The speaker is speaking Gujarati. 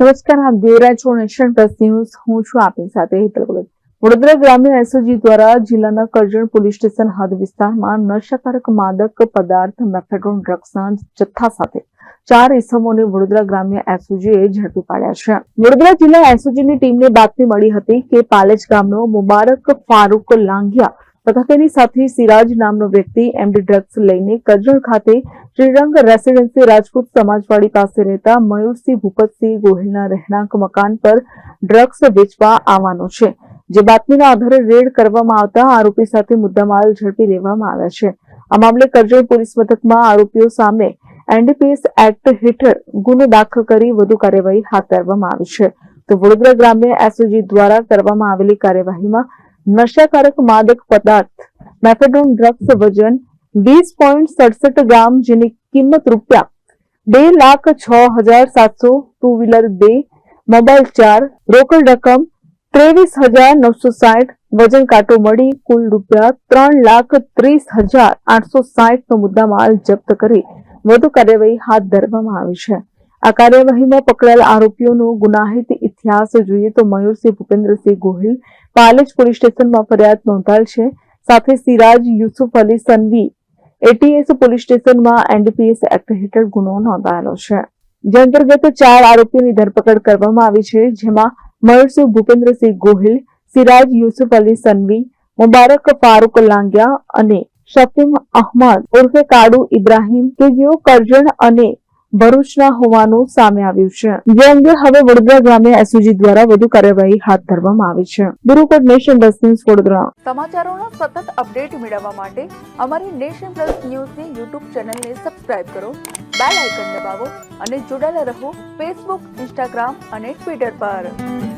નમસ્કાર, આપ જોઈ રહ્યા છો નેશન પ્લસ ન્યૂઝ. હું છું આપની સાથે હિતલ ભગત વડોદરા ગ્રામ્ય એસઓજી દ્વારા જિલ્લાના કરજણ પોલીસ સ્ટેશન હદ વિસ્તારમાં નશાકારક માદક પદાર્થ મેફેડ્રોન ડ્રગ્સના જથ્થા સાથે ચાર ઇસમોને વડોદરા ગ્રામ્ય એસઓજીએ ઝડપી પાડ્યા છે. વડોદરા જિલ્લા એસઓજીની ટીમને બાતમી મળી હતી કે પાલેજ ગામનો મુબારક ફારૂક લાંઘિયા તથા તેની સાથે સિરાજ નામનો વ્યક્તિ, એમડી ડ્રગ્સ લઈને કજળ ખાતે શ્રીરંગ રેસિડેન્સી રાજપૂત સમાજવાડી પાસે રહેતા મયુરસિંહ ભૂપતસિંહ ગોહિલના રહેણાંક મકાન પર ડ્રગ્સ વેચવા આવવાનો છે. જે બાતમીના આધારે રેડ કરવામાં આવતા આરોપી સાથે મુદ્દામાલ ઝડપી લેવામાં આવ્યા છે. આ મામલે કરજણ પોલીસ મથકમાં આરોપીઓ સામે એનડીપીએસ એક્ટ હેઠળ ગુનો દાખલ કરી વધુ કાર્યવાહી હાથ ધરવામાં આવી છે. તો વડોદરા ગ્રામ્ય એસઓજી દ્વારા કરવામાં આવેલી કાર્યવાહીમાં નશાકારક માદક પદાર્થ મેફેડોન ડ્રગ્સ વજન વીસ પોઈન્ટ સડસઠ ગ્રામ જેની કિંમત રૂપિયા બે લાખ છ હજાર સાતસો ટુ વ્હીલર બે મોબાઈલ ચાર રોકડ રકમ ત્રેવીસ હજાર નવસો સાઠ વજન કાંટો મળી કુલ રૂપિયા ત્રણ લાખ ત્રીસ હજાર આઠસો સાઠ નો મુદ્દામાલ જપ્ત કરી વધુ કાર્યવાહી હાથ ધરવામાં આવી છે. આ કાર્યવાહીમાં પકડાયેલ આરોપીઓનો ગુનાહિત ઇતિહાસ જોઈએ તો મયુરસિંહ ભૂપેન્દ્રસિંહ ગોહિલ પાલેજ પોલીસ સ્ટેશનમાં ફરિયાદ નોંધાયેલ છે. સાથે સિરાજ યુસુફ અલી સનવી એટીએસ પોલીસ સ્ટેશનમાં એનડીપીએસ એક્ટ હેઠળ ગુનો નોંધાયેલો છે. જે અંતર્ગત ચાર આરોપીઓની ધરપકડ કરવામાં આવી છે, જેમાં મયુરસિંહ ભૂપેન્દ્રસિંહ ગોહિલ, સિરાજ યુસુફ અલી સનવી, મુબારક ફારૂક લાંગિયા અને શફીમ અહમદ ઉર્ફે કાડુ ઇબ્રાહીમ કે જેઓ કરજણ અને ભરૂચના હોવાનું સામે આવ્યું છે. જે અંગે હવે વડોદરા ગ્રામ્ય એસઓજી દ્વારા વધુ કાર્યવાહી હાથ ધરવામાં આવી છે. Bureau nation plus news Vadodara. સમાચારોના સતત અપડેટ મેળવવા માટે અમારી નેશન પ્લસ ન્યૂઝની યુટ્યુબ ચેનલને સબસ્ક્રાઇબ કરો, બેલ આઇકન દબાવો અને જોડાયેલા રહો ફેસબુક ઇન્સ્ટાગ્રામ અને ટ્વિટર પર.